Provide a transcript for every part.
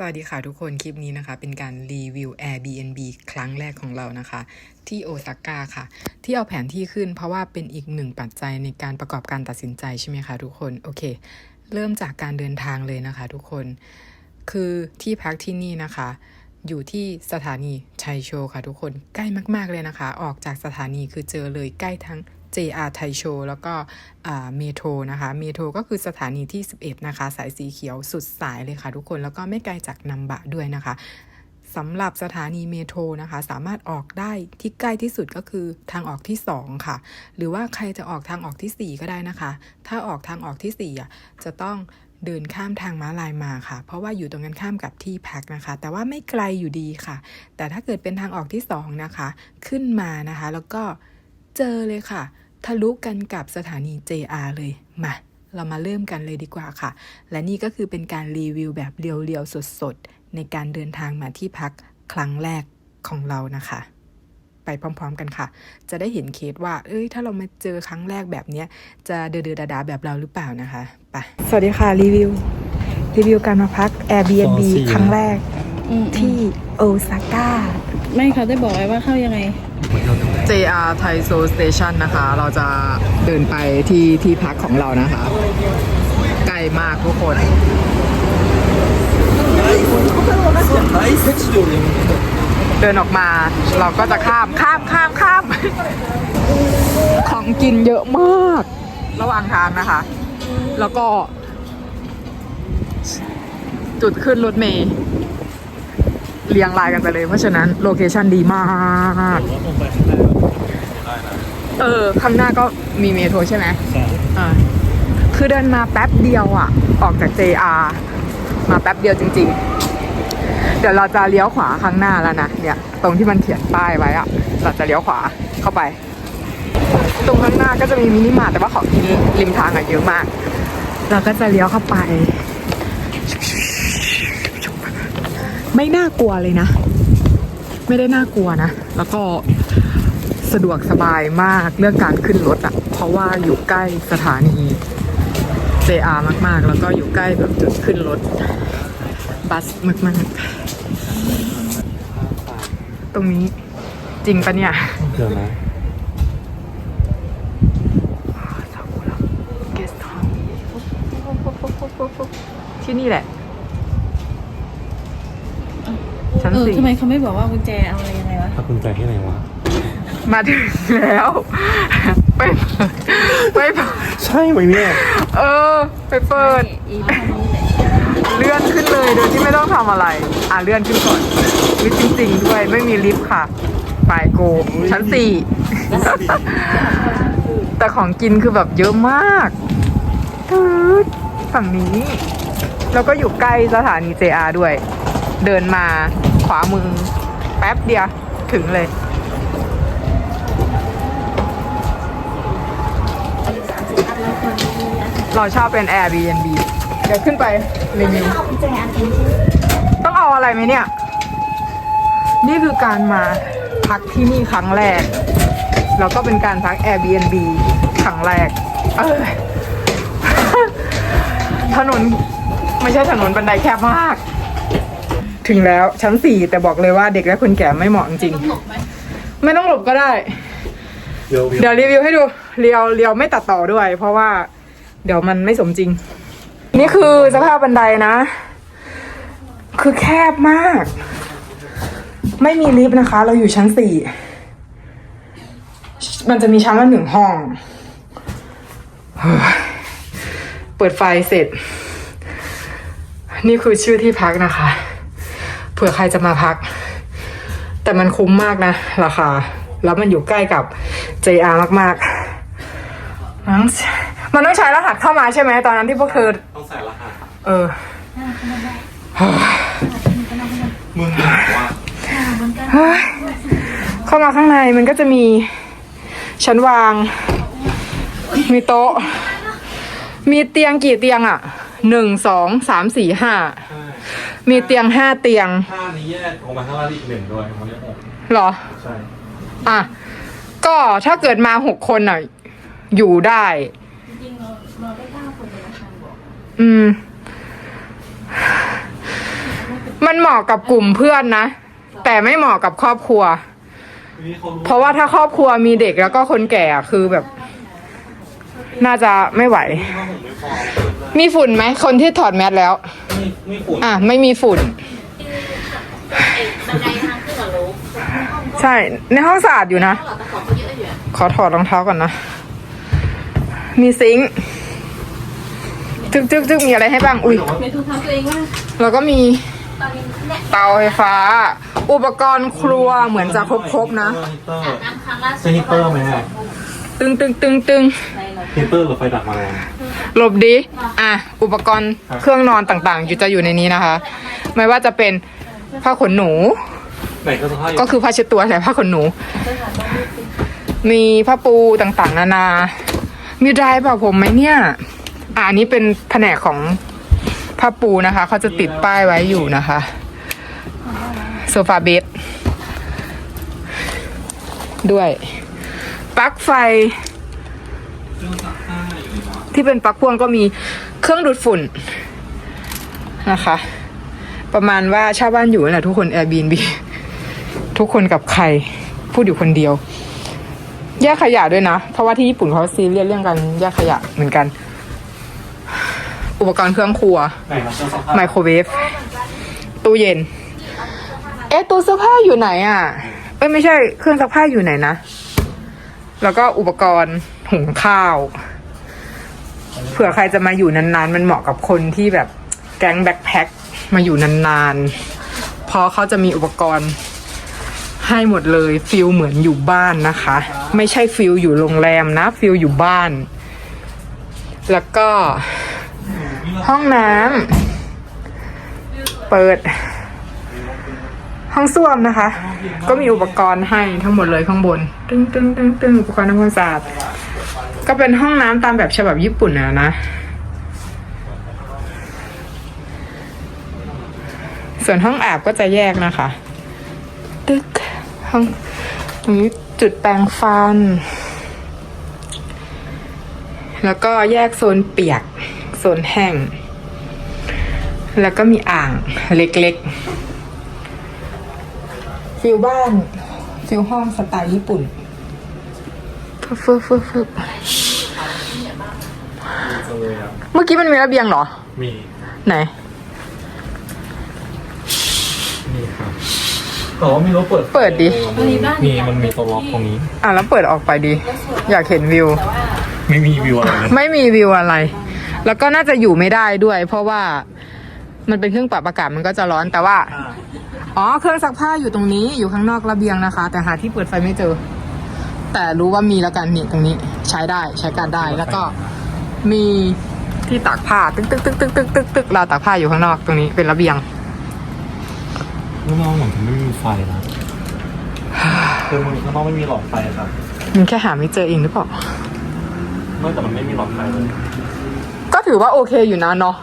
สวัสดีค่ะทุกคนคลิปนี้นะคะ เป็นการรีวิว Airbnb ครั้งแรกของเรานะคะ ที่โอซาก้าค่ะ ที่เอาแผนที่ขึ้นเพราะว่าเป็นอีกหนึ่งปัจจัยในการประกอบการตัดสินใจใช่ไหมคะทุกคน โอเค เริ่มจากการเดินทางเลยนะคะทุกคน คือที่พักที่นี่นะคะ อยู่ที่สถานีชัยโชค่ะทุกคนใกล้มาก ๆเลยนะคะ ออกจากสถานีคือเจอเลยใกล้ทั้ง JR ไทยโชว์แล้วก็เมโทรนะคะเมโทรก็คือสถานีที่ 11 นะคะ สายสีเขียวสุดสายเลยค่ะทุกคนแล้วก็ไม่ไกลจากนัมบะด้วยนะคะสำหรับสถานีเมโทรนะคะ สามารถออกได้ที่ใกล้ที่สุดก็คือทางออกที่ 2 ค่ะ หรือว่าใครจะออกทางออกที่ 4 ก็ได้นะคะ ถ้าออกทางออกที่4อะจะต้องเดินข้ามทางม้าลายมาค่ะ เพราะว่าอยู่ตรงกันข้ามกับที่พักนะคะ แต่ว่าไม่ไกลอยู่ดีค่ะ แต่ถ้าเกิดเป็นทางออกที่ 2 นะคะ ขึ้นมานะคะ แล้วก็เจอเลยค่ะ ทะลุกันกับสถานี JR เลย มาเรามาเริ่มกันเลยดีกว่าค่ะ และนี่ก็คือเป็นการรีวิวแบบเรียวๆ สดๆ ในการเดินทางมาที่พักครั้งแรกของเรานะคะ ไปพร้อมๆกันค่ะ จะได้เห็นเคสว่า เอ้ย ถ้าเรามาเจอครั้งแรกแบบเนี้ย จะเดือดๆดาๆแบบเราหรือเปล่านะคะ ไป สวัสดีค่ะรีวิว รีวิวการมาพัก Airbnb สองสี่ครั้งแรก อืม ที่โอซาก้า ไม่เขาได้บอกไว้ว่าเข้ายังไง JR ไทโซสเตชันนะคะ เราจะเดินไปที่ที่พักของเรานะคะ ไกลมากทุกคน เดินออกมา เราก็จะข้าม ข้าม ข้าม ข้าม ของกินเยอะมาก ระหว่างทางนะคะ แล้วก็ จุดขึ้นรถเมล์ เรียงรายกันไปเลย เพราะฉะนั้นโลเคชันดีมาก เออ ข้างหน้าก็มีเมโทรใช่ไหมอ่าคือเดินมาแป๊บเดียวอะ ออกจาก JR มาแป๊บเดียวจริง ๆ เดี๋ยวเราจะเลี้ยวขวาข้างหน้าแล้วนะเนี่ย ตรงที่มันเขียนป้ายไว้อะ เราจะเลี้ยวขวาเข้าไป ตรงข้างหน้าก็จะมีมินิมาร์ทแต่ว่าของกินริมทางอะเยอะมาก เราก็จะเลี้ยวเข้าไป ไม่น่ากลัวเลยนะ ไม่ได้น่ากลัวนะ แล้วก็สะดวกสบายมากเรื่องการขึ้นรถอะ่ะเพราะว่าอยู่ใกล้สถานี JR มากๆ แล้วก็อยู่ใกล้แบบจุดขึ้นรถ บัสมากๆ ตรงนี้จริงปะเนี่ยเดี๋ยวนะเกสต์เฮาส์ที่นี่แหละ ชั้นเออสี่ทำไมเขาไม่บอกว่ากุญแจเอาอะไรยังไงวะถ้าคุณใจที่ไหนวะ มาถึงแล้ว ไปเปิดไปเปิดใช่ไหมเนี่ยเออ ไปเปิด อีห้องนี้แหละเลื่อนขึ้นเลยโดยที่ไม่ต้องทำอะไร อะเลื่อนขึ้นก่อนลิฟต์จริงๆด้วยไม่มีลิฟต์ค่ะไปโก ชั้นสี่ แต่ของกินคือแบบเยอะมากตึ๊ดฝั่งนี้ แล้วก็อยู่ใกล้สถานี JR ด้วย เดินมา ขวามือ แป๊บเดียว ถึงเลย เราชอบเป็น Airbnb เดี๋ยวขึ้นไปรีวิวต้องเอาอะไรไหมเนี่ย นี่คือการมาพักที่นี่ครั้งแรก แล้วก็เป็นการพัก Airbnb ครั้งแรก เออถนนไม่ใช่ถนนบันไดแคบมาก ถึงแล้วชั้นสี่แต่บอกเลยว่าเด็กและคนแก่ไม่เหมาะจริงๆไม่ต้องหลบก็ได้ เดี๋ยวเดี๋ยวรีวิวให้ดูเรียวเรียวไม่ตัดต่อด้วย เพราะว่าเดี๋ยวมันไม่สมจริง นี่คือสภาพบันไดนะ คือแคบมาก ไม่มีลิฟต์นะคะ เราอยู่ชั้นสี่มันจะมีชั้นละหนึ่งห้องเฮ้ยเปิดไฟเสร็จ นี่คือชื่อที่พักนะคะ เผื่อใครจะมาพัก แต่มันคุ้มมากนะ ราคา แล้วมันอยู่ใกล้กับ JR มากๆมันต้องมันต้องใช้รหัสเข้ามาใช่ไหมตอนนั้นที่พวกเธอต้องใส่รหัสเออมึงบอกว่าเฮ้ยเข้ามาข้างในมันก็จะมีชั้นวาง มีโต๊ะ มีเตียงกี่เตียงอะหนึ่งสองสามสี่ห้าใช่ มีเตียงห้าเตียงท่านี้แยกออกมาข้างล่างอีกหนึ่งด้วยมันเรียกหกเหรอ ใช่อะ ก็ถ้าเกิดมาหกคนอะ อยู่ได้ จริงๆเราเราได้เก้าคนเลยนะคะบอกอืมว่าเป็นมันเหมาะกับกลุ่มเพื่อนนะ แต่ไม่เหมาะกับครอบครัว นี่เขารู้เพราะว่าถ้าครอบครัวมีเด็กแล้วก็คนแก่อะคือแบบ น่าจะไม่ไหวว่าผมไม่พอมีฝุ่นไหมคนที่ถอดแมสแล้ว ไม่ไม่ฝุ่นอะไม่มีฝุ่น บันไดทางขึ้นเหรอลูกใช่ ในห้องสะอาดอยู่นะหลอดตะขอเขาเยอะอยู่อะขอถอดรองเท้าก่อนนะ มีซิงค์จึ๊กจึ๊กจึ๊กมีอะไรให้บ้าง อุ้ยในทุกเท้าตัวเองว่าแล้วก็มีตอนนี้เนี่ยเตาไฟฟ้า อุปกรณ์ครัวเหมือนจะครบๆนะฮีเตอร์น้ำครั้งล่าสุดใช่ฮีเตอร์ไหมอะตึงตึงตึงตึงใน เราฮีเตอร์หรือไฟดักแมลงหลบดีอะ อุปกรณ์เครื่องนอนต่างๆ อยู่จะอยู่ในนี้นะคะ ไม่ว่าจะเป็นผ้าขนหนู ไหนก็สภาพอยู่ก็คือผ้าเช็ดตัวแหละผ้าขนหนู มีผ้าปูต่างๆ นานา มีไดร์เปล่าผมไหมเนี่ย อ่าอันนี้เป็นแผนกของผ้าปูนะคะ เขาจะติดป้ายไว้อยู่นะคะโซฟาเบดด้วยปลั๊กไฟ ที่เป็นปลั๊กพ่วงก็มีเครื่องดูดฝุ่นนะคะ ประมาณว่าเช่าบ้านอยู่นั่นแหละทุกคน Airbnb ทุกคนกับใครพูดอยู่คนเดียว แยกขยะด้วยนะ เพราะว่าที่ญี่ปุ่นเขาซีเรียสเรื่องการแยกขยะเหมือนกัน อุปกรณ์เครื่องครัวไหนครับเครื่องซักผ้าไมโครเวฟตู้เย็น เอ๊ะตู้เสื้อผ้าอยู่ไหนอะ เอ้ยไม่ใช่เครื่องซักผ้าอยู่ไหนนะ แล้วก็อุปกรณ์ หุงข้าว เผื่อใครจะมาอยู่นานๆ มันเหมาะกับคนที่แบบแก๊งแบ็คแพ็คมาอยู่นานๆ เพราะเขาจะมีอุปกรณ์ให้หมดเลยฟิลเหมือนอยู่บ้านนะคะ ไม่ใช่ฟิลอยู่โรงแรมนะฟิลอยู่บ้าน แล้วก็ห้องน้ำเปิด ห้องส้วมนะคะ ก็มีอุปกรณ์ให้ทั้งหมดเลยข้างบน ตึ้งตึ้งตึ้งตึ้งอุปกรณ์ทำความสะอาด ก็เป็นห้องน้ำตามแบบฉบับญี่ปุ่นนะนะ ส่วนห้องอาบก็จะแยกนะคะ ตึกห้องตรงนี้จุดแปรงฟัน แล้วก็แยกโซนเปียก โซนแห้ง แล้วก็มีอ่างเล็กๆ ฟิลบ้าน ฟิลห้องสไตล์ญี่ปุ่นฟึบฟึบฟึบฟึบ จังเลยอะเมื่อกี้มันมีระเบียงเหรอ มีไหน มีครับแต่ว่าไม่รู้เปิดเปิดดิ มีบ้านมีมันมีตัวล็อกตรงนี้ อะแล้วเปิดออกไปดิอยากเห็นวิวแต่ว่าไม่มีวิวอะไรเลยไม่มีวิวอะไร แล้วก็น่าจะอยู่ไม่ได้ด้วย เพราะว่ามันเป็นเครื่องปรับอากาศมันก็จะร้อนแต่ว่า อ่าอ๋อเครื่องซักผ้าอยู่ตรงนี้อยู่ข้างนอกระเบียงนะคะ แต่หาที่เปิดไฟไม่เจอ แต่รู้ว่ามีแล้วกันนี่ตรงนี้ ใช้ได้ใช้การได้แล้วก็ มีที่ตากผ้าตึกตึกตึกตึกตึกตึกตึกราวตากผ้าอยู่ข้างนอกตรงนี้เป็นระเบียงข้างนอกเหมือนจะไม่มีไฟนะคือมันข้างนอกไม่มีหลอดไฟครับมันแค่หาไม่เจอเองหรือเปล่านอกจากมันไม่มีหลอดไฟเลยก็ถือว่าโอเคอยู่นะเนาะ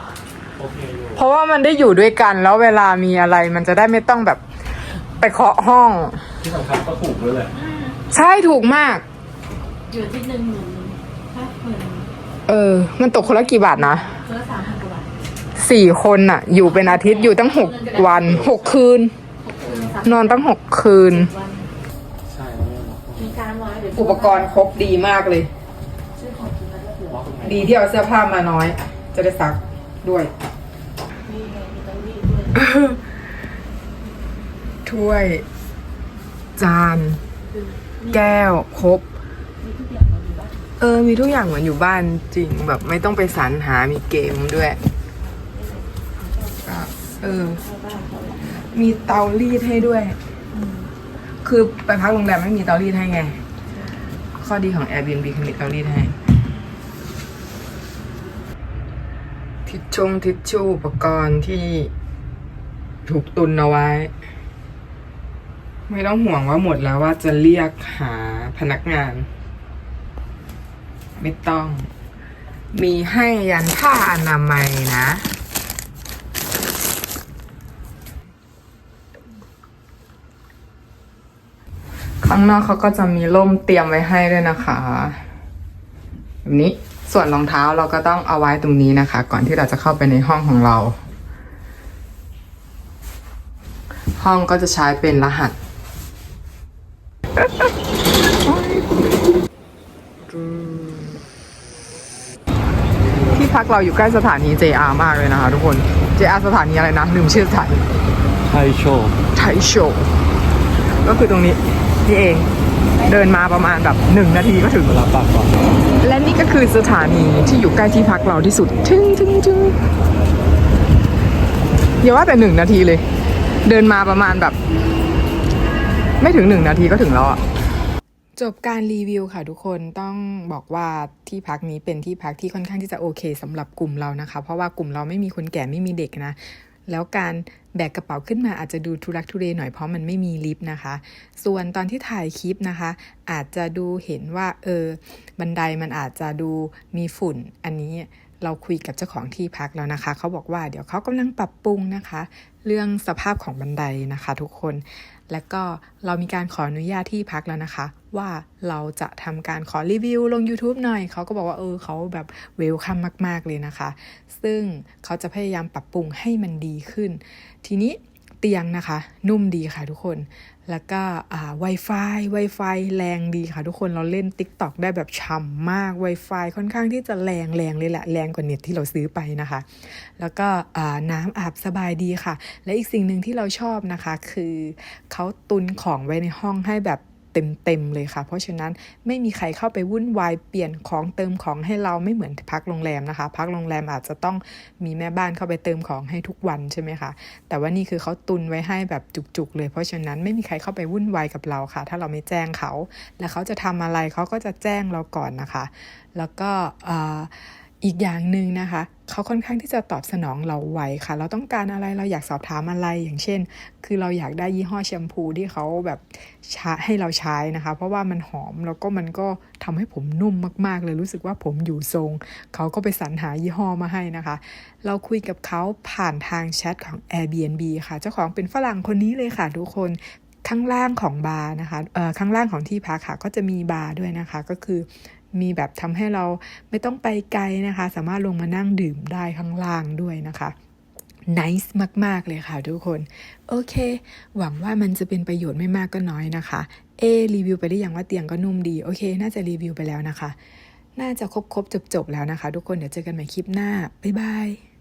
โอเคอยู่เพราะว่ามันได้อยู่ด้วยกันแล้วเวลามีอะไรมันจะได้ไม่ต้องแบบไปเคาะห้อง ที่สำคัญก็ถูกด้วยแหละใช่ถูกมาก อยู่ที่หนึ่งหมื่นหนึ่งถ้าหมื่น เออ มันตกคนละกี่บาทนะคนละสามพันกว่าบาทสี่คนน่ะ อยู่เป็นอาทิตย์อยู่ตั้งหกวันหกคืน นอนตั้งหกคืนวันใช่แล้วไม่ล็อกมีการไว้เดี๋ยวอุปกรณ์ครบดีมากเลย ซื้อของกินมาด้วยล็อกตรงไหนดีที่เอาเสื้อผ้ามาน้อย จะได้ซักด้วยมีไงมีเตารีดด้วยถ้วย จาน แก้ว ครบ ออมีทุกอย่างเหมือนอยู่บ้านจริงแบบไม่ต้องไปสรรหามีเกมด้วยก็เออ มีเตารีดให้ด้วย คือไปพักโรงแรมไม่มีเตารีดให้ไง ข้อดีของ Airbnb คือมีเตารีดให้ ทิชชงทิชชู่อุปกรณ์ที่ถูกตุนเอาไว้ ไม่ต้องห่วงว่าหมดแล้วว่าจะเรียกหาพนักงาน ไม่ต้อง มีให้ยันผ้าอนามัยนะ ข้างนอกเขาก็จะมีร่มเตรียมไว้ให้ด้วยนะคะ แบบนี้ส่วนรองเท้าเราก็ต้องเอาไว้ตรงนี้นะคะ ก่อนที่เราจะเข้าไปในห้องของเรา ห้องก็จะใช้เป็นรหัสที่ พักเราอยู่ใกล้สถานี JR มากเลยนะคะทุกคน JR สถานีอะไรนะลืมชื่อสถานีไทยโชว์ไทยโชว์ก็คือตรงนี้นี่เองเดินมาประมาณแบบหนึ่งนาทีก็ถึงเวลาปากก่อนและนี่ก็คือสถานีที่อยู่ใกล้ที่พักเราที่สุดถึงถึงถึงอย่าว่าแต่หนึ่งนาทีเลย เดินมาประมาณแบบ ไม่ถึงหนึ่งนาทีก็ถึงแล้วอะ จบการรีวิวค่ะทุกคนต้องบอกว่าที่พักนี้เป็นที่พักที่ค่อนข้างที่จะโอเคสำหรับกลุ่มเรานะคะ เพราะว่ากลุ่มเราไม่มีคนแก่ไม่มีเด็กนะ แล้วการแบกกระเป๋าขึ้นมาอาจจะดูทุรักทุเลหน่อยเพราะมันไม่มีลิฟต์นะคะ ส่วนตอนที่ถ่ายคลิปนะคะ อาจจะดูเห็นว่าเออบันไดมันอาจจะดูมีฝุ่น อันนี้เราคุยกับเจ้าของที่พักแล้วนะคะ เขาบอกว่าเดี๋ยวเขากำลังปรับปรุงนะคะ เรื่องสภาพของบันไดนะคะ ทุกคน แล้วก็เรามีการขออนุญาตที่พักแล้วนะคะ ว่าเราจะทำการขอรีวิวลง YouTube หน่อย เขาก็บอกว่าเออเขาแบบเวลคัมมาก ๆ เลยนะคะ ซึ่งเขาจะพยายามปรับปรุงให้มันดีขึ้น ทีนี้เตียงนะคะ นุ่มดีค่ะทุกคน แล้วก็อ่า Wi-Fi Wi-Fi แรงดีค่ะทุกคนเราเล่น TikTok ได้แบบฉ่ำมาก Wi-Fi ค่อนข้างที่จะแรงแรงเลยแหละ แรงกว่าเน็ตที่เราซื้อไปนะคะ แล้วก็อ่าน้ำอาบสบายดีค่ะ และอีกสิ่งหนึ่งที่เราชอบนะคะ คือเขาตุนของไว้ในห้องให้แบบ เต็มๆเลยค่ะ เพราะฉะนั้นไม่มีใครเข้าไปวุ่นวายเปลี่ยนของเติมของให้เราไม่เหมือนพักโรงแรมนะคะ พักโรงแรมอาจจะต้องมีแม่บ้านเข้าไปเติมของให้ทุกวันใช่ไหมคะแต่ว่านี่คือเขาตุนไว้ให้แบบจุกๆ เลย เพราะฉะนั้นไม่มีใครเข้าไปวุ่นวายกับเราค่ะ ถ้าเราไม่แจ้งเขา แล้วเขาจะทำอะไรเขาก็จะแจ้งเราก่อนนะคะ แล้วก็อ่า อีกอย่างหนึ่งนะคะ เขาค่อนข้างที่จะตอบสนองเราไวค่ะ เราต้องการอะไรเราอยากสอบถามอะไรอย่างเช่น คือเราอยากได้ยี่ห้อแชมพูที่เขาแบบให้เราใช้นะคะ เพราะว่ามันหอมแล้วก็มันก็ทำให้ผมนุ่มมาก ๆ เลยรู้สึกว่าผมอยู่ทรง เขาก็ไปสรรหายี่ห้อมาให้นะคะ เราคุยกับเขาผ่านทางแชทของ Airbnb ค่ะ เจ้าของเป็นฝรั่งคนนี้เลยค่ะทุกคนข้างล่างของบาร์นะคะเอ่อข้างล่างของที่พักค่ะก็จะมีบาร์ด้วยนะคะ ก็คือมีแบบทำให้เราไม่ต้องไปไกลนะคะ สามารถลงมานั่งดื่มได้ข้างล่างด้วยนะคะ nice มาก ๆ เลยค่ะทุกคน โอเค หวังว่ามันจะเป็นประโยชน์ไม่มากก็น้อยนะคะ เอ รีวิวไปได้อย่างว่าเตียงก็นุ่มดี โอเค น่าจะรีวิวไปแล้วนะคะ น่าจะครบๆจบๆแล้วนะคะ ทุกคนเดี๋ยวเจอกันใหม่คลิปหน้า บ๊ายบาย